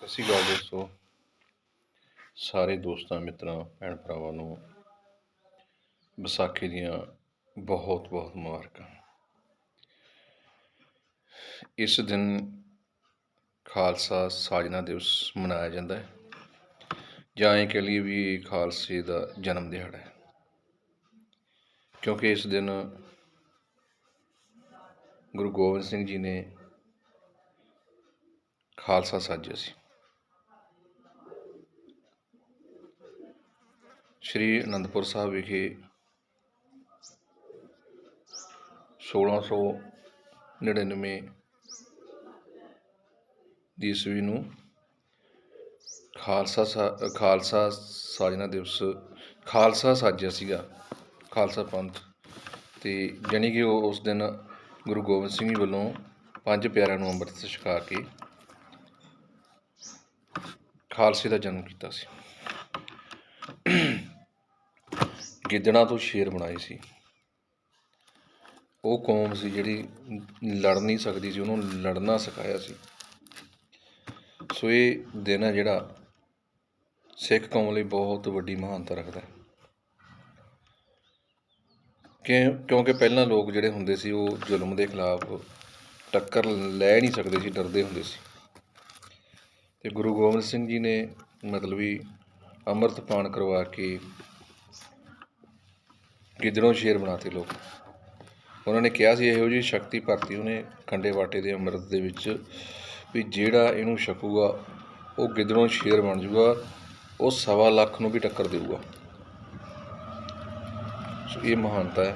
ਸਤਿ ਸ਼੍ਰੀ ਅਕਾਲ ਦੋਸਤੋ। ਸਾਰੇ ਦੋਸਤਾਂ, ਮਿੱਤਰਾਂ, ਭੈਣ ਭਰਾਵਾਂ ਨੂੰ ਵਿਸਾਖੀ ਦੀਆਂ ਬਹੁਤ ਬਹੁਤ ਮੁਬਾਰਕਾਂ। ਇਸ ਦਿਨ ਖਾਲਸਾ ਸਾਜਨਾ ਦਿਵਸ ਮਨਾਇਆ ਜਾਂਦਾ ਹੈ। ਜਾਂ ਇਹ ਕਹਿ ਲਈਏ ਵੀ ਖਾਲਸੇ ਦਾ ਜਨਮ ਦਿਹਾੜਾ ਹੈ। ਕਿਉਂਕਿ ਇਸ ਦਿਨ ਗੁਰੂ ਗੋਬਿੰਦ ਸਿੰਘ ਜੀ ਨੇ ਖਾਲਸਾ ਸਾਜਿਆ ਸੀ। ਸ਼੍ਰੀ ਅਨੰਦਪੁਰ ਸਾਹਿਬ ਵਿਖੇ 1699 ਦੀ ਈਸਵੀ ਨੂੰ ਖਾਲਸਾ ਸਾ- ਖਾਲਸਾ ਸਾਜਨਾ ਦਿਵਸ, ਖਾਲਸਾ ਸਾਜਿਆ ਸੀਗਾ, ਖਾਲਸਾ ਪੰਥ। ਤੇ ਜਾਣੀ ਕਿ ਉਹ ਉਸ ਦਿਨ ਗੁਰੂ ਗੋਬਿੰਦ ਸਿੰਘ ਜੀ ਵੱਲੋਂ ਪੰਜ ਪਿਆਰਿਆਂ ਨੂੰ ਅੰਮ੍ਰਿਤ ਛਕਾ ਕੇ ਖਾਲਸੇ ਦਾ ਜਨਮ ਕੀਤਾ ਸੀ। ਗਿੱਦੜਾਂ ਤੋਂ ਸ਼ੇਰ ਬਣਾਏ ਸੀ। ਉਹ ਕੌਮ ਸੀ ਜਿਹੜੀ ਲੜ ਨਹੀਂ ਸਕਦੀ ਸੀ, ਉਹਨੂੰ ਲੜਨਾ ਸਿਖਾਇਆ ਸੀ। ਸੋ ਇਹ ਦਿਨ ਹੈ ਜਿਹੜਾ ਸਿੱਖ ਕੌਮ ਲਈ ਬਹੁਤ ਵੱਡੀ ਮਹਾਨਤਾ ਰੱਖਦਾ ਹੈ। ਕਿ ਕਿਉਂਕਿ ਪਹਿਲਾਂ ਲੋਕ ਜਿਹੜੇ ਹੁੰਦੇ ਸੀ, ਉਹ ਜ਼ੁਲਮ ਦੇ ਖਿਲਾਫ ਟੱਕਰ ਲੈ ਨਹੀਂ ਸਕਦੇ ਸੀ, ਡਰਦੇ ਹੁੰਦੇ ਸੀ। ਤੇ ਗੁਰੂ ਗੋਬਿੰਦ ਸਿੰਘ ਜੀ ਨੇ ਮਤਲਬ ਵੀ ਅੰਮ੍ਰਿਤਪਾਨ ਕਰਵਾ ਕੇ ਗਿੱਦੜੋਂ ਸ਼ੇਰ ਬਣਾਤੇ ਲੋਕ? ਉਹਨਾਂ ਨੇ ਕਿਹਾ ਸੀ ਇਹੋ ਜਿਹੀ ਸ਼ਕਤੀ ਭਰਤੀ ਉਹਨੇ ਖੰਡੇ ਬਾਟੇ ਦੇ ਅੰਮ੍ਰਿਤ ਦੇ ਵਿੱਚ ਵੀ ਜਿਹੜਾ ਇਹਨੂੰ ਛਕੂਗਾ, ਉਹ ਗਿੱਦੜੋਂ ਸ਼ੇਰ ਬਣ ਜਾਊਗਾ ਉਹ ਸਵਾ ਲੱਖ ਨੂੰ ਵੀ ਟੱਕਰ ਦੇਊਗਾ। ਸੋ ਇਹ ਮਹਾਨਤਾ ਹੈ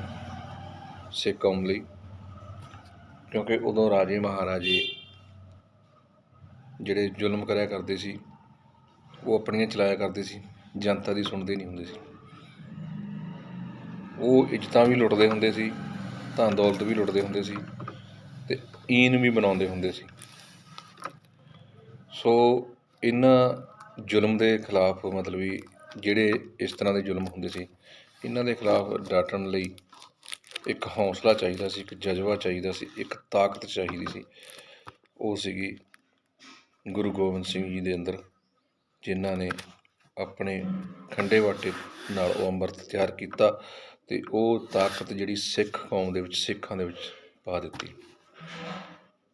ਸਿੱਖ ਕੌਮ ਲਈ, ਕਿਉਂਕਿ ਉਦੋਂ ਰਾਜੇ ਮਹਾਰਾਜੇ ਜਿਹੜੇ ਜ਼ੁਲਮ ਕਰਿਆ ਕਰਦੇ ਸੀ, ਉਹ ਆਪਣੀਆਂ ਚਲਾਇਆ ਕਰਦੇ ਸੀ, ਜਨਤਾ ਦੀ ਸੁਣਦੇ ਨਹੀਂ ਹੁੰਦੇ ਸੀ। ਉਹ ਇੱਜ਼ਤਾਂ ਵੀ ਲੁੱਟਦੇ ਹੁੰਦੇ ਸੀ ਧਨ ਦੌਲਤ ਵੀ ਲੁੱਟਦੇ ਹੁੰਦੇ ਸੀ ਤੇ ਈਨ ਵੀ ਬਣਾਉਂਦੇ ਹੁੰਦੇ ਸੀ। ਸੋ ਇਹਨਾਂ ਜ਼ੁਲਮ ਦੇ ਖਿਲਾਫ ਮਤਲਬ ਵੀ ਜਿਹੜੇ ਇਸ ਤਰ੍ਹਾਂ ਦੇ ਜ਼ੁਲਮ ਹੁੰਦੇ ਸੀ, ਇਹਨਾਂ ਦੇ ਖਿਲਾਫ ਡਟਣ ਲਈ ਇੱਕ ਹੌਸਲਾ ਚਾਹੀਦਾ ਸੀ, ਇੱਕ ਜਜ਼ਬਾ ਚਾਹੀਦਾ ਸੀ, ਇੱਕ ਤਾਕਤ ਚਾਹੀਦੀ ਸੀ। ਉਹ ਸੀਗੀ ਗੁਰੂ ਗੋਬਿੰਦ ਸਿੰਘ ਜੀ ਦੇ ਅੰਦਰ, ਜਿਨ੍ਹਾਂ ਨੇ ਆਪਣੇ ਖੰਡੇ ਵਾਟੇ ਨਾਲ ਉਹ ਅੰਮ੍ਰਿਤ ਤਿਆਰ ਕੀਤਾ ਅਤੇ ਉਹ ਤਾਕਤ ਜਿਹੜੀ ਸਿੱਖ ਕੌਮ ਦੇ ਵਿੱਚ, ਸਿੱਖਾਂ ਦੇ ਵਿੱਚ ਪਾ ਦਿੱਤੀ।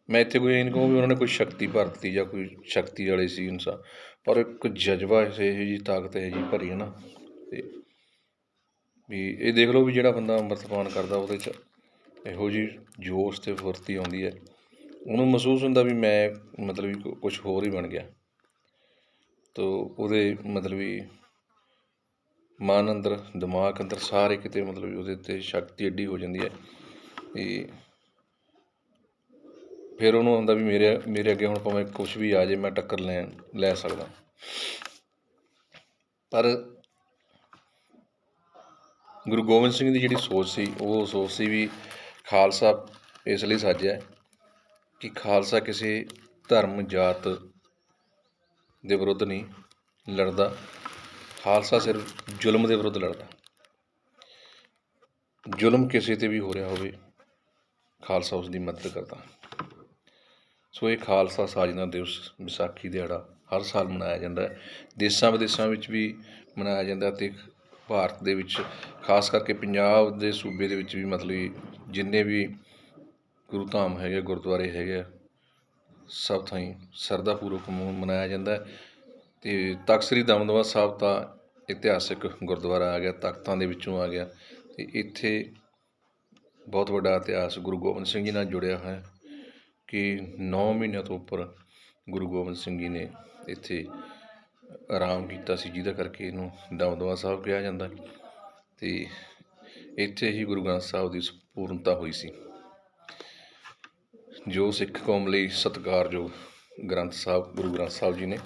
ਮੈਂ ਇੱਥੇ ਕੋਈ ਇਹ ਨਹੀਂ ਕਹੂੰ ਵੀ ਉਹਨਾਂ ਨੇ ਕੋਈ ਸ਼ਕਤੀ ਭਰ ਦਿੱਤੀ ਜਾਂ ਕੋਈ ਸ਼ਕਤੀ ਵਾਲੇ ਸੀ ਇਨਸਾਨ, ਪਰ ਇੱਕ ਜਜ਼ਬਾ ਇਹ ਇਹੋ ਜੀ ਤਾਕਤ ਹੈ ਜੀ ਭਰੀ ਹੈ ਨਾ, ਤੇ ਵੀ ਇਹ ਦੇਖ ਲਓ ਵੀ ਜਿਹੜਾ ਬੰਦਾ ਅੰਮ੍ਰਿਤਪਾਨ ਕਰਦਾ ਉਹਦੇ 'ਚ ਇਹੋ ਜੀ ਜੋਸ਼ ਤੇ ਫੁਰਤੀ ਆਉਂਦੀ ਹੈ। ਉਹਨੂੰ ਮਹਿਸੂਸ ਹੁੰਦਾ ਵੀ ਮੈਂ ਮਤਲਬ ਵੀ ਕੁਝ ਹੋਰ ਹੀ ਬਣ ਗਿਆ। ਤੋ ਉਹਦੇ ਮਤਲਬ ਵੀ ਮਨ ਅੰਦਰ, ਦਿਮਾਗ ਅੰਦਰ ਸਾਰੇ ਕਿਤੇ ਮਤਲਬ ਉਹਦੇ ਤੇ ਸ਼ਕਤੀ ਏਡੀ ਹੋ ਜਾਂਦੀ ਹੈ ਵੀ ਫਿਰ ਉਹਨੂੰ ਆਉਂਦਾ ਵੀ ਮੇਰੇ ਮੇਰੇ ਅੱਗੇ ਹੁਣ ਭਾਵੇਂ ਕੁਝ ਵੀ ਆ ਜੇ, ਮੈਂ ਟੱਕਰ ਲੈ ਲੈ ਸਕਦਾ। ਪਰ ਗੁਰੂ ਗੋਬਿੰਦ ਸਿੰਘ ਦੀ ਜਿਹੜੀ ਸੋਚ ਸੀ, ਉਹ ਸੋਚ ਸੀ ਵੀ ਖਾਲਸਾ ਇਸ ਲਈ ਸਾਜਿਆ ਕਿ ਖਾਲਸਾ ਕਿਸੇ ਧਰਮ, ਜਾਤ ਦੇ ਵਿਰੁੱਧ ਨਹੀਂ ਲੜਦਾ। ਖਾਲਸਾ ਸਿਰਫ ਜ਼ੁਲਮ ਦੇ ਵਿਰੁੱਧ ਲੜਦਾ। ਜ਼ੁਲਮ ਕਿਸੇ ਤੇ ਵੀ ਹੋ ਰਿਹਾ ਹੋਵੇ, ਖਾਲਸਾ ਉਸ ਦੀ ਮਦਦ ਕਰਦਾ। ਸੋ ਇਹ ਖਾਲਸਾ ਸਾਜਨਾ ਦਿਵਸ ਵਿਸਾਖੀ ਦਿਹਾੜਾ ਹਰ ਸਾਲ ਮਨਾਇਆ ਜਾਂਦਾ ਹੈ। ਦੇਸ਼ਾਂ ਵਿਦੇਸ਼ਾਂ ਵਿੱਚ ਵੀ ਮਨਾਇਆ ਜਾਂਦਾ ਤੇ ਭਾਰਤ ਦੇ ਵਿੱਚ, ਖਾਸ ਕਰਕੇ ਪੰਜਾਬ ਦੇ ਸੂਬੇ ਦੇ ਵਿੱਚ ਵੀ ਮਤਲਬ ਜਿੰਨੇ ਵੀ ਗੁਰੂ ਧਾਮ ਹੈਗੇ, ਗੁਰਦੁਆਰੇ ਹੈਗੇ ਆ, ਸਭ ਥਾਈਂ ਸਰਦਾਪੂਰਵਕ ਮ- ਮਨਾਇਆ ਜਾਂਦਾ ਹੈ। ਤੇ ਤਖ਼ਤ ਸ੍ਰੀ ਦਮਦਮਾ ਸਾਹਿਬ ਤਾਂ ਇਤਿਹਾਸਿਕ ਗੁਰਦੁਆਰਾ ਆ ਗਿਆ, ਤਖਤਾਂ ਦੇ ਵਿੱਚੋਂ ਆ ਗਿਆ ਤੇ ਇੱਥੇ ਬਹੁਤ ਵੱਡਾ ਇਤਿਹਾਸ ਗੁਰੂ ਗੋਬਿੰਦ ਸਿੰਘ ਜੀ ਨਾਲ ਜੁੜਿਆ ਹੋਇਆ ਹੈ ਕਿ 9 ਮਹੀਨਿਆਂ ਤੋਂ ਉੱਪਰ ਗੁਰੂ ਗੋਬਿੰਦ ਸਿੰਘ ਜੀ ਨੇ ਇੱਥੇ ਆਰਾਮ ਕੀਤਾ ਸੀ, ਜਿਹਦਾ ਕਰਕੇ ਇਹਨੂੰ ਦਮਦਮਾ ਸਾਹਿਬ ਕਿਹਾ ਜਾਂਦਾ ਤੇ ਇੱਥੇ ਹੀ ਗੁਰੂ ਗ੍ਰੰਥ ਸਾਹਿਬ ਦੀ ਸੰਪੂਰਨਤਾ ਹੋਈ ਸੀ। ਜੋ ਸਿੱਖ ਕੌਮ ਲਈ ਸਤਿਕਾਰਯੋਗ ਗ੍ਰੰਥ ਸਾਹਿਬ, ਗੁਰੂ ਗ੍ਰੰਥ ਸਾਹਿਬ ਜੀ ਨੇ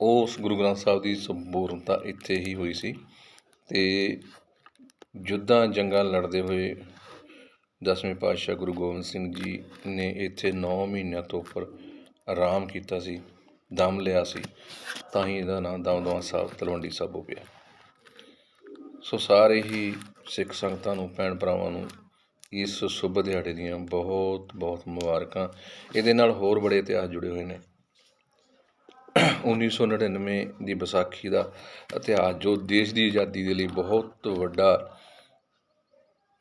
ਉਸ ਗੁਰੂ ਗ੍ਰੰਥ ਸਾਹਿਬ ਦੀ ਸੰਪੂਰਨਤਾ ਇੱਥੇ ਹੀ ਹੋਈ ਸੀ ਤੇ ਜੁੱਧਾਂ ਜੰਗਾਂ ਲੜਦੇ ਹੋਏ ਦਸਵੇਂ ਪਾਤਸ਼ਾਹ ਗੁਰੂ ਗੋਬਿੰਦ ਸਿੰਘ ਜੀ ਨੇ ਇੱਥੇ 9 ਮਹੀਨਿਆਂ ਤੋਂ ਉੱਪਰ ਆਰਾਮ ਕੀਤਾ ਸੀ, ਦਮ ਲਿਆ ਸੀ, ਤਾਂ ਹੀ ਇਹਦਾ ਨਾਮ ਦਮਦਮਾ ਸਾਹਿਬ, ਤਲਵੰਡੀ ਸਾਬੋ ਪਿਆ ਸੋ ਸਾਰੇ ਹੀ ਸਿੱਖ ਸੰਗਤਾਂ ਨੂੰ, ਭੈਣ ਭਰਾਵਾਂ ਨੂੰ ਇਸ ਸ਼ੁਭ ਦਿਹਾੜੇ ਦੀਆਂ ਬਹੁਤ ਬਹੁਤ ਮੁਬਾਰਕਾਂ। ਇਹਦੇ ਨਾਲ ਹੋਰ ਬੜੇ ਇਤਿਹਾਸ ਜੁੜੇ ਹੋਏ ਨੇ। 1999 ਦੀ ਵਿਸਾਖੀ ਦਾ ਇਤਿਹਾਸ, ਜੋ ਦੇਸ਼ ਦੀ ਆਜ਼ਾਦੀ ਦੇ ਲਈ ਬਹੁਤ ਵੱਡਾ,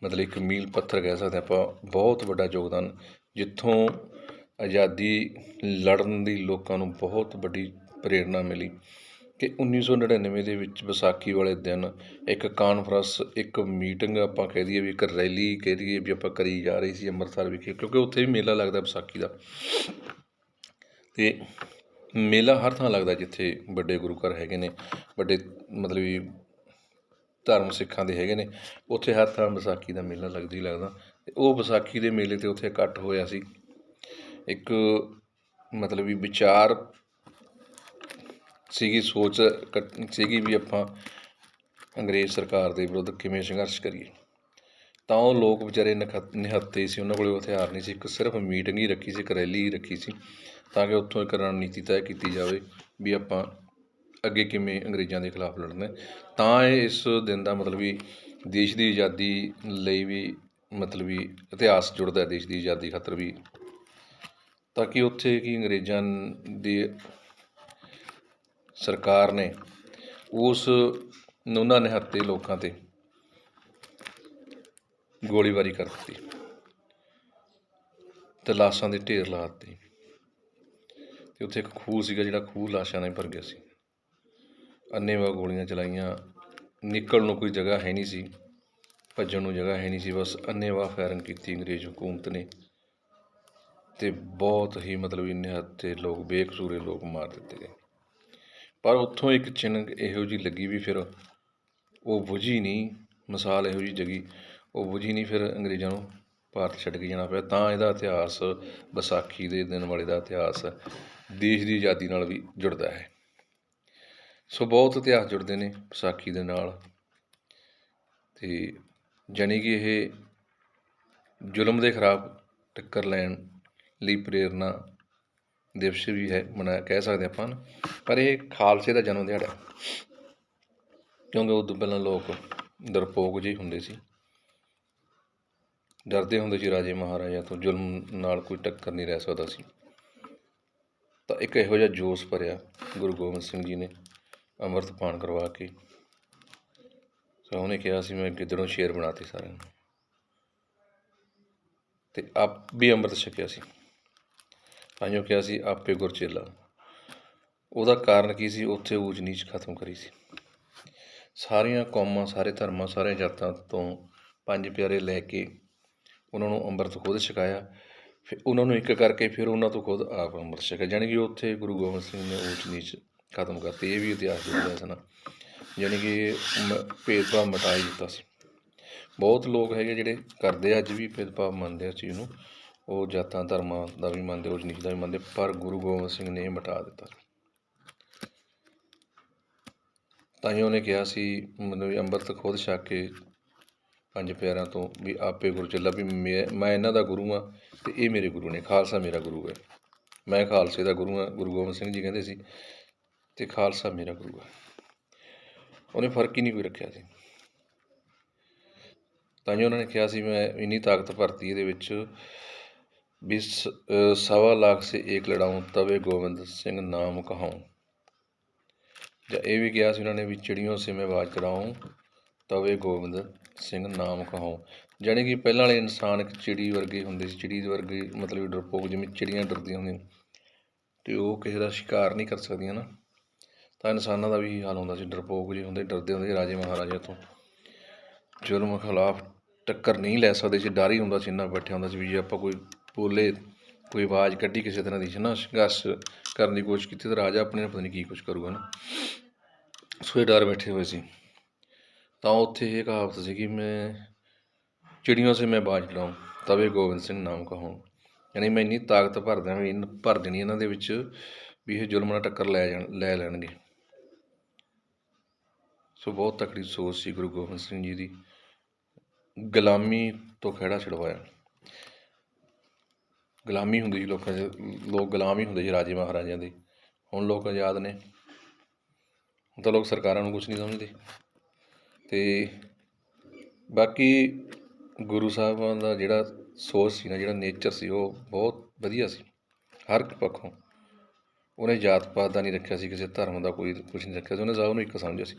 ਮਤਲਬ ਇੱਕ ਮੀਲ ਪੱਥਰ ਕਹਿ ਸਕਦੇ ਆਪਾਂ, ਬਹੁਤ ਵੱਡਾ ਯੋਗਦਾਨ, ਜਿੱਥੋਂ ਆਜ਼ਾਦੀ ਲੜਨ ਦੀ ਲੋਕਾਂ ਨੂੰ ਬਹੁਤ ਵੱਡੀ ਪ੍ਰੇਰਣਾ ਮਿਲੀ ਕਿ 1999 ਦੇ ਵਿੱਚ ਵਿਸਾਖੀ ਵਾਲੇ ਦਿਨ ਇੱਕ ਕਾਨਫਰੰਸ ਇੱਕ ਮੀਟਿੰਗ ਆਪਾਂ ਕਹਿ ਦਈਏ ਵੀ ਇੱਕ ਰੈਲੀ ਕਹਿ ਦਈਏ ਵੀ ਆਪਾਂ ਕਰੀ ਜਾ ਰਹੀ ਸੀ ਅੰਮ੍ਰਿਤਸਰ ਵਿਖੇ, ਕਿਉਂਕਿ ਉੱਥੇ ਵੀ ਮੇਲਾ ਲੱਗਦਾ ਵਿਸਾਖੀ ਦਾ। ਤੇ ਮੇਲਾ ਹਰ ਥਾਂ ਲੱਗਦਾ ਜਿੱਥੇ ਵੱਡੇ ਗੁਰੂ ਘਰ ਹੈਗੇ ਨੇ, ਵੱਡੇ ਮਤਲਬ ਵੀ ਧਰਮ ਸਿੱਖਾਂ ਦੇ ਹੈਗੇ ਨੇ, ਉੱਥੇ ਹਰ ਥਾਂ ਵਿਸਾਖੀ ਦਾ ਮੇਲਾ ਲੱਗਦਾ ਹੀ ਲੱਗਦਾ। ਤੇ ਉਹ ਵਿਸਾਖੀ ਦੇ ਮੇਲੇ ਤੇ ਉੱਥੇ ਇਕੱਠ ਹੋਇਆ ਸੀ। ਇੱਕ ਮਤਲਬ ਵੀ ਵਿਚਾਰ ਸੀਗੀ, ਸੋਚ ਇਕੱਠ- ਸੀਗੀ ਵੀ ਆਪਾਂ ਅੰਗਰੇਜ਼ ਸਰਕਾਰ ਦੇ ਵਿਰੁੱਧ ਕਿਵੇਂ ਸੰਘਰਸ਼ ਕਰੀਏ। ਤਾਂ ਉਹ ਲੋਕ ਵਿਚਾਰੇ ਨਖ- ਨਿਹੱਥੇ ਸੀ, ਉਹਨਾਂ ਕੋਲੇ ਹਥਿਆਰ ਨਹੀਂ ਸੀ, ਇੱਕ ਸਿਰਫ ਮੀਟਿੰਗ ਹੀ ਰੱਖੀ ਸੀ ਇੱਕ ਰੈਲੀ ਹੀ ਰੱਖੀ ਸੀ, ਤਾਂ ਕਿ ਉੱਥੋਂ ਇੱਕ ਰਣਨੀਤੀ ਤੈਅ ਕੀਤੀ ਜਾਵੇ ਵੀ ਆਪਾਂ ਅੱਗੇ ਕਿਵੇਂ ਅੰਗਰੇਜ਼ਾਂ ਦੇ ਖਿਲਾਫ ਲੜਨਾ ਤਾਂ ਇਹ ਇਸ ਦਿਨ ਦਾ ਮਤਲਬ ਵੀ ਦੇਸ਼ ਦੀ ਆਜ਼ਾਦੀ ਲਈ ਵੀ ਮਤਲਬ ਵੀ ਇਤਿਹਾਸ ਜੁੜਦਾ ਦੇਸ਼ ਦੀ ਆਜ਼ਾਦੀ ਖਾਤਰ ਵੀ। ਤਾਂ ਕਿ ਉੱਥੇ ਕੀ ਅੰਗਰੇਜ਼ਾਂ ਦੀ ਸਰਕਾਰ ਨੇ ਉਸ ਉਹਨਾਂ ਨਿਹੱਥੇ ਲੋਕਾਂ ਤੇ ਗੋਲੀਬਾਰੀ ਕਰ ਦਿੱਤੀ। ਤੇ ਲਾਸ਼ਾਂ ਦੇ ਢੇਰ ਲਾ ਦਿੱਤੇ। ਤੇ ਉੱਥੇ ਇੱਕ ਖੂਹ ਸੀਗਾ ਜਿਹੜਾ ਖੂਹ ਲਾਸ਼ਾਂ ਨਾਲ ਭਰ ਗਿਆ ਸੀ। ਅੰਨੇਵਾਹ ਗੋਲੀਆਂ ਚਲਾਈਆਂ। ਨਿਕਲਣ ਨੂੰ ਕੋਈ ਜਗ੍ਹਾ ਹੈ ਨਹੀਂ ਸੀ। ਭੱਜਣ ਨੂੰ ਜਗ੍ਹਾ ਹੈ ਨਹੀਂ ਸੀ। ਬਸ ਅੰਨੇਵਾਹ ਫਾਇਰਿੰਗ ਕੀਤੀ ਅੰਗਰੇਜ਼ ਹਕੂਮਤ ਨੇ। ਤੇ ਬਹੁਤ ਹੀ ਮਤਲਬ ਇੰਨੇ ਹੱਥੇ ਲੋਕ, ਬੇਕਸੂਰੇ ਲੋਕ ਮਾਰ ਦਿੱਤੇ ਗਏ। ਪਰ ਉੱਥੋਂ ਇੱਕ ਚਿੰਨ੍ਹ ਇਹੋ ਜੀ ਲੱਗੀ ਵੀ ਫਿਰ ਉਹ ਬੁਝੀ ਨਹੀਂ। ਮਿਸਾਲ ਇਹੋ ਜੀ ਜਗੀ। ਉਹ ਬੁਝੀ ਨਹੀਂ ਫਿਰ ਅੰਗਰੇਜ਼ਾਂ ਨੂੰ ਭਾਰਤ ਛੱਡ ਕੇ ਜਾਣਾ ਪਿਆ। ਤਾਂ ਇਹਦਾ ਇਤਿਹਾਸ ਵਿਸਾਖੀ ਦੇ ਦਿਨ ਵਾਲੇ ਦਾ ਇਤਿਹਾਸ ਦੇਸ਼ ਦੀ ਆਜ਼ਾਦੀ ਨਾਲ ਵੀ ਜੁੜਦਾ ਹੈ। ਸੋ ਬਹੁਤ ਇਤਿਹਾਸ ਜੁੜਦੇ ਨੇ ਵਿਸਾਖੀ ਦੇ ਨਾਲ। ਤੇ ਜਾਣੀ ਕਿ ਇਹ ਜ਼ੁਲਮ ਦੇ ਖਿਲਾਫ ਟੱਕਰ ਲੈਣ ਲਈ ਪ੍ਰੇਰਨਾ ਦਿਵਸ ਵੀ ਹੈ ਮਨਾ ਕਹਿ ਸਕਦੇ ਆਪਾਂ ਪਰ ਇਹ ਖਾਲਸੇ ਦਾ ਜਨਮ ਦਿਹਾੜਾ ਹੈ। ਕਿਉਂਕਿ ਉਦੋਂ ਪਹਿਲਾਂ ਲੋਕ ਡਰਪੋਕ ਜਿਹੇ ਹੁੰਦੇ ਸੀ। ਡਰਦੇ ਹੁੰਦੇ ਸੀ ਰਾਜੇ ਮਹਾਰਾਜਾ ਤੋਂ, ਜ਼ੁਲਮ ਨਾਲ ਕੋਈ ਟੱਕਰ ਨਹੀਂ ਰਹਿ ਸਕਦਾ ਸੀ। ਤਾਂ ਇੱਕ ਇਹੋ ਜਿਹਾ ਜੋਸ਼ ਭਰਿਆ ਗੁਰੂ ਗੋਬਿੰਦ ਸਿੰਘ ਜੀ ਨੇ ਅੰਮ੍ਰਿਤ ਪਾਨ ਕਰਵਾ ਕੇ। ਤਾਂ ਉਹਨੇ ਕਿਹਾ ਸੀ, ਮੈਂ ਗਿੱਦੜੋਂ ਸ਼ੇਰ ਬਣਾਤੇ ਸਾਰਿਆਂ ਨੂੰ। ਤੇ ਆਪ ਵੀ ਅੰਮ੍ਰਿਤ ਛਕਿਆ ਸੀ। ਤਾਂਹੀਓ ਕਿਹਾ ਸੀ, ਆਪੇ ਗੁਰਚੇਲਾ ਉਹਦਾ ਕਾਰਨ ਕੀ ਸੀ? ਉੱਥੇ ਊਚ ਨੀਚ ਖਤਮ ਕਰੀ ਸੀ। ਸਾਰੀਆਂ ਕੌਮਾਂ, ਸਾਰੇ ਧਰਮਾਂ ਸਾਰੇ ਜਾਤਾਂ ਤੋਂ ਪੰਜ ਪਿਆਰੇ ਲੈ ਕੇ ਉਹਨਾਂ ਨੂੰ ਅੰਮ੍ਰਿਤ ਖੁਦ ਛਕਾਇਆ, ਫਿਰ ਉਹਨਾਂ ਨੂੰ ਇੱਕ ਕਰਕੇ ਫਿਰ ਉਹਨਾਂ ਤੋਂ ਖੁਦ ਆਪ ਅੰਮ੍ਰਿਤ ਛਕਿਆ। ਜਾਣੀ ਕਿ ਉੱਥੇ ਗੁਰੂ ਗੋਬਿੰਦ ਸਿੰਘ ਨੇ ਊਚ ਨੀਚ ਖਤਮ ਕਰਤੀ, ਇਹ ਵੀ ਇਤਿਹਾਸ ਜੁੜਦਾ ਇਸ ਨਾਲ ਜਾਣੀ ਕਿ ਮ- ਭੇਦਭਾਵ ਮਿਟਾ ਦਿੱਤਾ ਸੀ। ਬਹੁਤ ਲੋਕ ਹੈਗੇ ਜਿਹੜੇ ਕਰਦੇ ਅੱਜ ਵੀ ਭੇਦਭਾਵ ਮੰਨਦੇ ਆ ਇਸ ਚੀਜ਼ ਨੂੰ। ਉਹ ਜਾਤਾਂ, ਧਰਮਾਂ ਦਾ ਵੀ ਮੰਨਦੇ ਊਚ ਨੀਚ ਦਾ ਵੀ ਮੰਨਦੇ, ਪਰ ਗੁਰੂ ਗੋਬਿੰਦ ਸਿੰਘ ਨੇ ਇਹ ਮਿਟਾ ਦਿੱਤਾ। ਤਾਂ ਹੀ ਉਹਨੇ ਕਿਹਾ ਸੀ ਮਤਲਬ ਅੰਮ੍ਰਿਤ ਖੁਦ ਛਕ ਕੇ ਪੰਜ ਪਿਆਰਿਆਂ ਤੋਂ ਵੀ ਆਪੇ ਗੁਰੂ ਚੱਲਾ ਵੀ ਮੈਂ ਮੈਂ ਇਹਨਾਂ ਦਾ ਗੁਰੂ ਆ ਤੇ ਇਹ ਮੇਰੇ ਗੁਰੂ ਨੇ, ਖਾਲਸਾ ਮੇਰਾ ਗੁਰੂ ਹੈ। ਮੈਂ ਖਾਲਸੇ ਦਾ ਗੁਰੂ ਆ ਗੁਰੂ ਗੋਬਿੰਦ ਸਿੰਘ ਜੀ ਕਹਿੰਦੇ ਸੀ ਤੇ ਖਾਲਸਾ ਮੇਰਾ ਗੁਰੂ ਹੈ। ਉਹਨੇ ਫ਼ਰਕ ਹੀ ਨਹੀਂ ਕੋਈ ਰੱਖਿਆ ਸੀ। ਤਾਂ ਹੀ ਉਹਨਾਂ ਨੇ ਕਿਹਾ ਸੀ, ਮੈਂ ਇੰਨੀ ਤਾਕਤ ਭਰਤੀ ਇਹਦੇ ਵਿੱਚ ਵੀ ਸਵਾ ਲੱਖ ਸੇ ਏਕ ਲੜਾਉਂ, ਤਵੇ ਗੋਬਿੰਦ ਸਿੰਘ ਨਾਮ ਕਹਾਉਂ। ਜਾਂ ਇਹ ਵੀ ਕਿਹਾ ਸੀ ਉਹਨਾਂ ਨੇ ਵੀ ਚਿੜੀਆਂ ਸੇ ਮੈਂ ਆਵਾਜ਼ ਕਰਾऊं ਤਵੇ ਗੋਬਿੰਦ ਸਿੰਘ ਨਾਮ ਕਹਾऊं ਜਾਣੀ ਕਿ ਪਹਿਲਾਂ ਵਾਲੇ ਇਨਸਾਨ ਇੱਕ ਚਿੜੀ ਵਰਗੇ ਹੁੰਦੇ ਸੀ। ਚਿੜੀ ਵਰਗੇ ਮਤਲਬ ਵੀ ਡਰਪੋਕ ਜਿਵੇਂ ਚਿੜੀਆਂ ਡਰਦੀਆਂ ਹੁੰਦੀਆਂ। ਤੇ ਉਹ ਕਿਸੇ ਦਾ ਸ਼ਿਕਾਰ ਨਹੀਂ ਕਰ ਸਕਦੀਆਂ ਨਾ। ਤਾਂ ਇਨਸਾਨਾਂ ਦਾ ਵੀ ਹਾਲ ਹੁੰਦਾ ਸੀ। ਡਰਪੋਕ ਜਿਹੇ ਹੁੰਦੇ, ਡਰਦੇ ਹੁੰਦੇ ਸੀ ਰਾਜੇ ਮਹਾਰਾਜਾ ਤੋਂ ਜ਼ੁਲਮ ਖਿਲਾਫ ਟੱਕਰ ਨਹੀਂ ਲੈ ਸਕਦੇ ਸੀ। ਡਰ ਹੀ ਹੁੰਦਾ ਸੀ। ਇੰਨਾ ਬੈਠਿਆ ਹੁੰਦਾ ਸੀ ਵੀ ਜੇ ਆਪਾਂ ਕੋਈ ਬੋਲੇ, ਕੋਈ ਆਵਾਜ਼ ਕੱਢੀ ਕਿਸੇ ਤਰ੍ਹਾਂ ਦੀ ਨਾ ਸੰਘਰਸ਼ ਕਰਨ ਦੀ ਕੋਸ਼ਿਸ਼ ਕੀਤੀ ਤਾਂ ਰਾਜਾ ਆਪਣੇ ਨਾਲ ਪਤਾ ਨਹੀਂ ਕੀ ਕੁਝ ਕਰੂਗਾ ਨਾ। ਸੋ ਇਹ ਡਰ ਬੈਠੇ ਹੋਏ ਸੀ। ਤਾਂ ਉੱਥੇ ਇਹ ਕਹਾਵਤ ਸੀ ਕਿ ਮੈਂ ਚਿੜੀਆਂ ਸੇ ਮੈਂ ਬਾਜ ਲਾਉਂ, ਤਵੇ ਗੋਬਿੰਦ ਸਿੰਘ ਨਾਮ ਕਹੂੰ ਯਾਨੀ ਮੈਂ ਇੰਨੀ ਤਾਕਤ ਭਰ ਦਿਆਂ ਵੀ ਭਰ ਦੇਣੀ ਇਹਨਾਂ ਦੇ ਵਿੱਚ ਵੀ ਇਹ ਜ਼ੁਲਮ ਨਾਲ ਟੱਕਰ ਲੈ ਜਾਣ, ਲੈ ਲੈਣਗੇ। ਸੋ ਬਹੁਤ ਤਕੜੀ ਸੋਚ ਸੀ ਗੁਰੂ ਗੋਬਿੰਦ ਸਿੰਘ ਜੀ ਦੀ। ਗੁਲਾਮੀ ਤੋਂ ਖਹਿੜਾ ਛਡਵਾਇਆ। ਗੁਲਾਮੀ ਹੁੰਦੀ ਸੀ ਲੋਕਾਂ ਦੇ ਲੋਕ ਗੁਲਾਮ ਹੀ ਹੁੰਦੇ ਸੀ ਰਾਜੇ ਮਹਾਰਾਜਿਆਂ ਦੇ। ਹੁਣ ਲੋਕ ਆਜ਼ਾਦ ਨੇ। ਹੁਣ ਤਾਂ ਲੋਕ ਸਰਕਾਰਾਂ ਨੂੰ ਕੁਝ ਨਹੀਂ ਸਮਝਦੇ। ਅਤੇ ਬਾਕੀ ਗੁਰੂ ਸਾਹਿਬਾਂ ਦਾ ਜਿਹੜਾ ਸੋਚ ਸੀ ਨਾ, ਜਿਹੜਾ ਨੇਚਰ ਸੀ, ਉਹ ਬਹੁਤ ਵਧੀਆ ਸੀ। ਹਰ ਇੱਕ ਪੱਖੋਂ ਉਹਨੇ ਜਾਤ ਪਾਤ ਦਾ ਨਹੀਂ ਰੱਖਿਆ ਸੀ, ਕਿਸੇ ਧਰਮ ਦਾ ਕੋਈ ਕੁਝ ਨਹੀਂ ਰੱਖਿਆ ਸੀ, ਉਹਨੇ ਸਭ ਨੂੰ ਇੱਕ ਸਮਝਿਆ ਸੀ।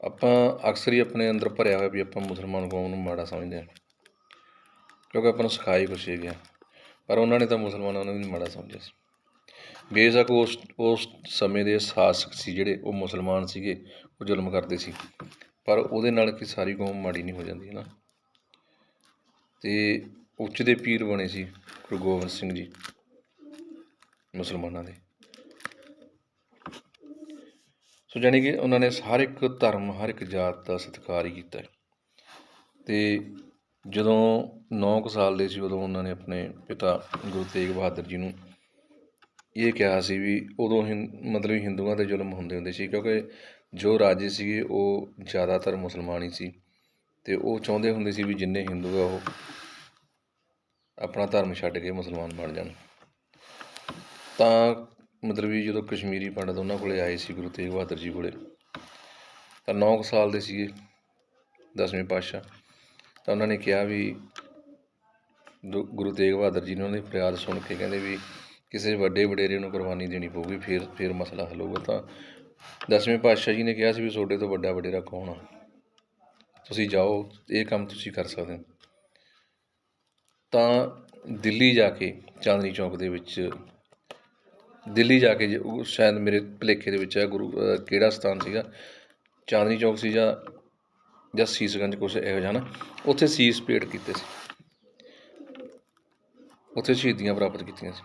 ਆਪਾਂ ਅਕਸਰ ਹੀ ਆਪਣੇ ਅੰਦਰ ਭਰਿਆ ਹੋਇਆ ਵੀ ਆਪਾਂ ਮੁਸਲਮਾਨ ਕੌਮ ਨੂੰ ਮਾੜਾ ਸਮਝਦੇ ਹਾਂ, ਕਿਉਂਕਿ ਆਪਾਂ ਨੂੰ ਸਿਖਾਇਆ ਹੀ ਕੁਛ ਹੀ ਗਿਆ ਪਰ ਉਹਨਾਂ ਨੇ ਤਾਂ ਮੁਸਲਮਾਨਾਂ ਨੂੰ ਵੀ ਮਾੜਾ ਸਮਝਿਆ ਸੀ। ਬੇਸ਼ੱਕ ਉਸ ਉਸ ਸਮੇਂ ਦੇ ਸ਼ਾਸਕ ਸੀ ਜਿਹੜੇ ਉਹ ਮੁਸਲਮਾਨ ਸੀਗੇ, ਉਹ ਜ਼ੁਲਮ ਕਰਦੇ ਸੀ। ਪਰ ਉਹਦੇ ਨਾਲ ਕਿ ਸਾਰੀ ਕੌਮ ਮਾੜੀ ਨਹੀਂ ਹੋ ਜਾਂਦੀ ਹੈ ਨਾ ਤੇ ਉੱਚ ਦੇ ਪੀਰ ਬਣੇ ਸੀ ਗੁਰੂ ਗੋਬਿੰਦ ਸਿੰਘ ਜੀ, ਮੁਸਲਮਾਨਾਂ ਦੇ। ਸੋ ਜਾਣੀ ਕਿ ਉਹਨਾਂ ਨੇ ਹਰ ਇੱਕ ਧਰਮ, ਹਰ ਇੱਕ ਜਾਤ ਦਾ ਸਤਿਕਾਰ ਹੀ ਕੀਤਾ। ਹੈ। ਤੇ ਜਦੋਂ 9 ਕੁ ਸਾਲ ਦੇ ਸੀ, ਉਦੋਂ ਉਹਨਾਂ ਨੇ ਆਪਣੇ ਪਿਤਾ ਗੁਰੂ ਤੇਗ ਬਹਾਦਰ ਜੀ ਨੂੰ ਇਹ ਕਿਹਾ ਸੀ ਵੀ ਉਦੋਂ ਹਿੰ, ਮਤਲਬ ਹਿੰਦੂਆਂ ਤੇ ਜ਼ੁਲਮ ਹੁੰਦੇ ਹੁੰਦੇ ਸੀ ਕਿਉਂਕਿ ਜੋ ਰਾਜੇ ਸੀਗੇ ਉਹ ਜ਼ਿਆਦਾਤਰ ਮੁਸਲਮਾਨ ਹੀ ਸੀ ਤੇ ਉਹ ਚਾਹੁੰਦੇ ਹੁੰਦੇ ਸੀ ਵੀ ਜਿੰਨੇ ਹਿੰਦੂ ਆ ਉਹ ਆਪਣਾ ਧਰਮ ਛੱਡ ਕੇ ਮੁਸਲਮਾਨ ਬਣ ਜਾਣ। ਤਾਂ ਮਤਲਬ ਵੀ ਜਦੋਂ ਕਸ਼ਮੀਰੀ ਪੰਡਤ ਉਹਨਾਂ ਕੋਲੇ ਆਏ ਸੀ ਗੁਰੂ ਤੇਗ ਬਹਾਦਰ ਜੀ ਕੋਲੇ, ਤਾਂ 9 ਕੁ ਸਾਲ ਦੇ ਸੀਗੇ ਦਸਵੇਂ ਪਾਤਸ਼ਾਹ, ਤਾਂ ਉਹਨਾਂ ਨੇ ਕਿਹਾ ਵੀ ਦੁ- ਗੁਰੂ ਤੇਗ ਬਹਾਦਰ ਜੀ ਨੇ ਉਹਨਾਂ ਦੀ ਫਰਿਆਦ ਸੁਣ ਕੇ ਕਹਿੰਦੇ ਵੀ ਕਿਸੇ ਵੱਡੇ ਵਡੇਰੇ ਨੂੰ ਕੁਰਬਾਨੀ ਦੇਣੀ ਪਊਗੀ, ਫਿਰ ਫਿਰ ਮਸਲਾ ਹੱਲ ਹੋਊਗਾ। ਤਾਂ ਦਸਵੇਂ ਪਾਤਸ਼ਾਹ ਜੀ ਨੇ ਕਿਹਾ ਸੀ ਵੀ ਤੁਹਾਡੇ ਤੋਂ ਵੱਡਾ ਵਡੇਰਾ ਕੌਣ ਆ? ਤੁਸੀਂ ਜਾਓ, ਇਹ ਕੰਮ ਤੁਸੀਂ ਕਰ ਸਕਦੇ ਹੋ। ਤਾਂ ਦਿੱਲੀ ਜਾ ਕੇ ਚਾਂਦਨੀ ਚੌਕ ਦੇ ਵਿੱਚ, ਦਿੱਲੀ ਜਾ ਕੇ ਜੇ ਉਹ ਸ਼ਾਇਦ ਮੇਰੇ ਭੁਲੇਖੇ ਦੇ ਵਿੱਚ ਹੈ ਗੁਰੂ ਕਿਹੜਾ ਸਥਾਨ ਸੀਗਾ? ਚਾਂਦਨੀ ਚੌਕ ਸੀ ਜਾਂ ਜਾਂ ਸੀਸਗੰਜ ਕੁਛ ਇਹੋ ਜਿਹਾ ਨਾ? ਉੱਥੇ ਸੀਸ ਭੇਟ ਕੀਤੇ ਸੀ। ਉੱਥੇ ਸ਼ਹੀਦੀਆਂ ਪ੍ਰਾਪਤ ਕੀਤੀਆਂ ਸੀ।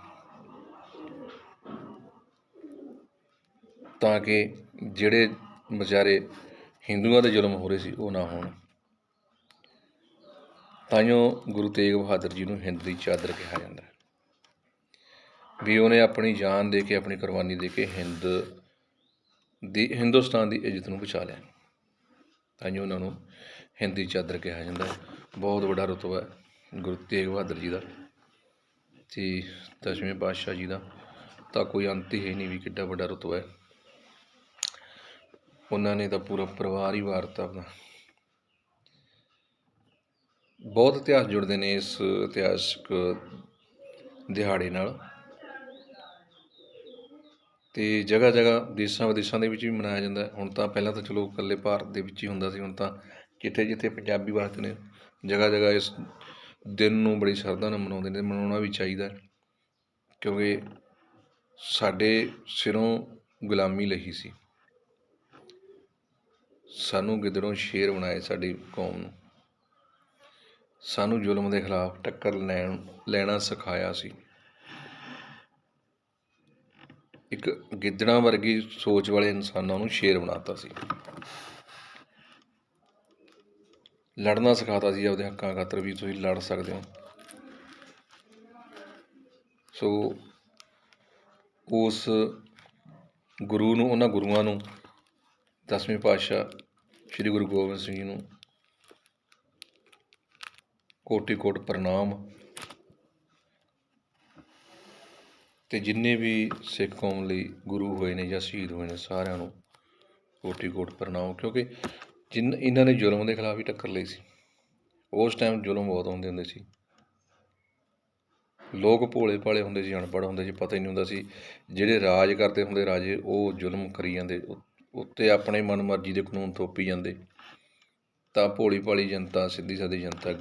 ਤਾਂ ਕਿ ਜਿਹੜੇ ਵਿਚਾਰੇ ਹਿੰਦੂਆਂ ਦੇ ਜ਼ੁਲਮ ਹੋ ਰਹੇ ਸੀ, ਉਹ ਨਾ ਹੋਣ। ਤਾਈਓ ਗੁਰੂ ਤੇਗ ਬਹਾਦਰ ਜੀ ਨੂੰ ਹਿੰਦ ਦੀ ਚਾਦਰ ਕਿਹਾ ਜਾਂਦਾ ਹੈ। ਵੀ ਉਹਨੇ ਆਪਣੀ ਜਾਨ ਦੇ ਕੇ, ਆਪਣੀ ਕੁਰਬਾਨੀ ਦੇ ਕੇ ਹਿੰਦ ਦੀ, ਹਿੰਦੁਸਤਾਨ ਦੀ ਇੱਜ਼ਤ ਨੂੰ ਬਚਾ ਲਿਆ। ਤਾਈਓ ਉਹਨਾਂ ਨੂੰ ਹਿੰਦ ਦੀ ਚਾਦਰ ਕਿਹਾ ਜਾਂਦਾ ਹੈ। ਬਹੁਤ ਵੱਡਾ ਰੁਤਬਾ ਹੈ ਗੁਰੂ ਤੇਗ ਬਹਾਦਰ ਜੀ ਦਾ। ਤੇ ਦਸਵੇਂ ਪਾਤਸ਼ਾਹ ਜੀ ਦਾ ਤਾਂ ਕੋਈ ਅੰਤ ਹੀ ਨਹੀਂ ਵੀ ਕਿੱਡਾ ਵੱਡਾ ਰੁਤਬਾ ਹੈ। ਉਹਨਾਂ ਨੇ ਤਾਂ ਪੂਰਾ ਪਰਿਵਾਰ ਹੀ ਵਾਰਤਾ ਆਪਣਾ। ਬਹੁਤ ਇਤਿਹਾਸ ਜੁੜਦੇ ਨੇ ਇਸ ਇਤਿਹਾਸਕ ਦਿਹਾੜੇ ਨਾਲ। ਤੇ ਜਗ੍ਹਾ ਜਗ੍ਹਾ ਦੇਸ਼ਾਂ ਵਿਦੇਸ਼ਾਂ ਦੇ ਵਿੱਚ ਵੀ ਮਨਾਇਆ ਜਾਂਦਾ ਹੁਣ ਤਾਂ ਪਹਿਲਾਂ ਤਾਂ ਚਲੋ ਇਕੱਲੇ ਭਾਰਤ ਦੇ ਵਿੱਚ ਹੀ ਹੁੰਦਾ ਸੀ, ਹੁਣ ਤਾਂ ਜਿੱਥੇ ਜਿੱਥੇ ਪੰਜਾਬੀ ਵਸਦੇ ਨੇ ਜਗ੍ਹਾ ਜਗ੍ਹਾ ਇਸ ਦਿਨ ਨੂੰ ਬੜੀ ਸ਼ਰਧਾ ਨਾਲ ਮਨਾਉਂਦੇ ਨੇ, ਮਨਾਉਣਾ ਵੀ ਚਾਹੀਦਾ ਕਿਉਂਕਿ ਸਾਡੇ ਸਿਰੋਂ ਗੁਲਾਮੀ ਲਈ ਸੀ। ਸਾਨੂੰ ਗਿੱਦੜੋਂ ਸ਼ੇਰ ਬਣਾਏ ਸਾਡੀ ਕੌਮ ਨੂੰ। ਸਾਨੂੰ ਜ਼ੁਲਮ ਦੇ ਖਿਲਾਫ ਟੱਕਰ ਲੈਣ, ਲੈਣਾ ਸਿਖਾਇਆ ਸੀ। ਇੱਕ ਗਿੱਦੜਾਂ ਵਰਗੀ ਸੋਚ ਵਾਲੇ ਇਨਸਾਨਾਂ ਨੂੰ ਸ਼ੇਰ ਬਣਾਤਾ ਸੀ। ਲੜਨਾ ਸਿਖਾਤਾ ਸੀ ਆਪਦੇ ਹੱਕਾਂ ਖਾਤਰ ਵੀ ਤੁਸੀਂ ਲੜ ਸਕਦੇ ਹੋ। ਸੋ ਉਸ ਗੁਰੂ ਨੂੰ, ਉਹਨਾਂ ਗੁਰੂਆਂ ਨੂੰ ਦਸਵੇਂ ਪਾਤਸ਼ਾਹ ਸ੍ਰੀ ਗੁਰੂ ਗੋਬਿੰਦ ਸਿੰਘ ਜੀ ਨੂੰ ਕੋਟि ਕੋਟ ਪ੍ਰਣਾਮ। ਤੇ ਜਿੰਨੇ ਵੀ ਸਿੱਖ ਕੌਮ ਲਈ ਗੁਰੂ ਹੋਏ ਨੇ ਜਾਂ ਸ਼ਹੀਦ ਹੋਏ ਨੇ ਸਾਰਿਆਂ ਨੂੰ ਕੋਟि ਕੋਟ ਪ੍ਰਣਾਮ, ਕਿਉਂਕਿ ਜਿਨ ਇਹਨਾਂ ਨੇ ਜ਼ੁਲਮ ਦੇ ਖਿਲਾਫ ਹੀ ਟੱਕਰ ਲਈ ਸੀ। ਉਸ ਟਾਈਮ ਜ਼ੁਲਮ ਬਹੁਤ ਹੁੰਦੇ ਹੁੰਦੇ ਸੀ। ਲੋਕ ਭੋਲੇ ਭਾਲੇ ਹੁੰਦੇ ਸੀ, ਅਨਪੜ੍ਹ ਹੁੰਦੇ ਸੀ, ਪਤਾ ਹੀ ਨਹੀਂ ਹੁੰਦਾ ਸੀ। ਜਿਹੜੇ ਰਾਜ ਕਰਦੇ ਹੁੰਦੇ ਰਾਜੇ, ਉਹ ਜ਼ੁਲਮ ਕਰੀ ਜਾਂਦੇ ਉੱਤੇ ਆਪਣੇ ਮਨਮਰਜ਼ੀ ਦੇ ਕਾਨੂੰਨ ਥੋਪੀ ਜਾਂਦੇ। ਤਾਂ ਭੋਲੀ ਭਾਲੀ ਜਨਤਾ ਸਿੱਧੀ ਸਾਦੀ ਜਨਤਾ,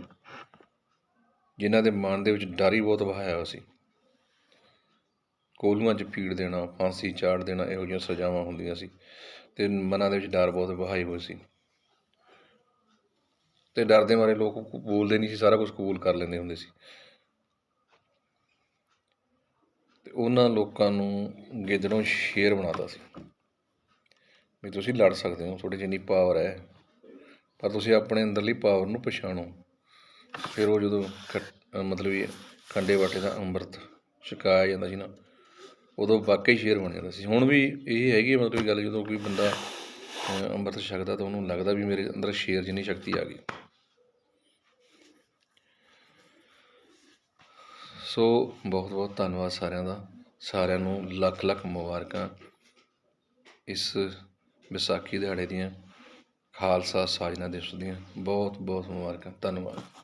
ਜਿਨ੍ਹਾਂ ਦੇ ਮਨ ਦੇ ਵਿੱਚ ਡਰ ਹੀ ਬਹੁਤ ਵਹਾਇਆ ਹੋਇਆ ਸੀ। ਕੋਲੂਆਂ 'ਚ ਪੀੜ ਦੇਣਾ, ਫਾਂਸੀ ਚਾੜ ਦੇਣਾ, ਇਹੋ ਜਿਹੀਆਂ ਸਜ਼ਾਵਾਂ ਹੁੰਦੀਆਂ ਸੀ ਤੇ ਮਨਾਂ ਦੇ ਵਿੱਚ ਡਰ ਬਹੁਤ ਵਹਾਈ ਹੋਈ ਸੀ। ਤੇ ਡਰ ਦੇ ਮਾਰੇ ਲੋਕ ਬੋਲਦੇ ਨਹੀਂ ਸੀ, ਸਾਰਾ ਕੁਝ ਕਬੂਲ ਕਰ ਲੈਂਦੇ ਹੁੰਦੇ ਸੀ। ਤੇ ਉਹਨਾਂ ਲੋਕਾਂ ਨੂੰ ਗਿੱਦੜੋਂ ਸ਼ੇਰ ਬਣਾਤਾ ਸੀ। ਵੀ ਤੁਸੀਂ ਲੜ ਸਕਦੇ ਹੋ, ਤੁਹਾਡੇ 'ਚ ਇੰਨੀ ਪਾਵਰ ਹੈ। ਪਰ ਤੁਸੀਂ ਆਪਣੇ ਅੰਦਰਲੀ ਪਾਵਰ ਨੂੰ ਪਛਾਣੋ। ਫਿਰ ਉਹ ਜਦੋਂ ਖਟ- ਮਤਲਬ ਇਹ ਖੰਡੇ ਵਾਟੇ ਦਾ ਅੰਮ੍ਰਿਤ ਛਕਾਇਆ ਜਾਂਦਾ ਸੀ ਨਾ, ਉਦੋਂ ਵਾਕਈ ਸ਼ੇਰ ਬਣ ਜਾਂਦਾ ਸੀ। ਹੁਣ ਵੀ ਇਹ ਹੈਗੀ ਮਤਲਬ ਗੱਲ ਜਦੋਂ ਕੋਈ ਬੰਦਾ ਅੰਮ੍ਰਿਤ ਛਕਦਾ ਤਾਂ ਉਹਨੂੰ ਲੱਗਦਾ ਵੀ ਮੇਰੇ ਅੰਦਰ ਸ਼ੇਰ ਜਿੰਨੀ ਸ਼ਕਤੀ ਆ ਗਈ। ਸੋ ਬਹੁਤ ਬਹੁਤ ਧੰਨਵਾਦ ਸਾਰਿਆਂ ਦਾ। ਸਾਰਿਆਂ ਨੂੰ ਲੱਖ ਲੱਖ ਮੁਬਾਰਕਾਂ। ਇਸ ਵਿਸਾਖੀ ਦਿਹਾੜੇ ਦੀਆਂ ਖਾਲਸਾ ਸਾਜਨਾ ਦਿਵਸ ਦੀਆਂ ਬਹੁਤ ਬਹੁਤ ਮੁਬਾਰਕਾਂ। ਧੰਨਵਾਦ।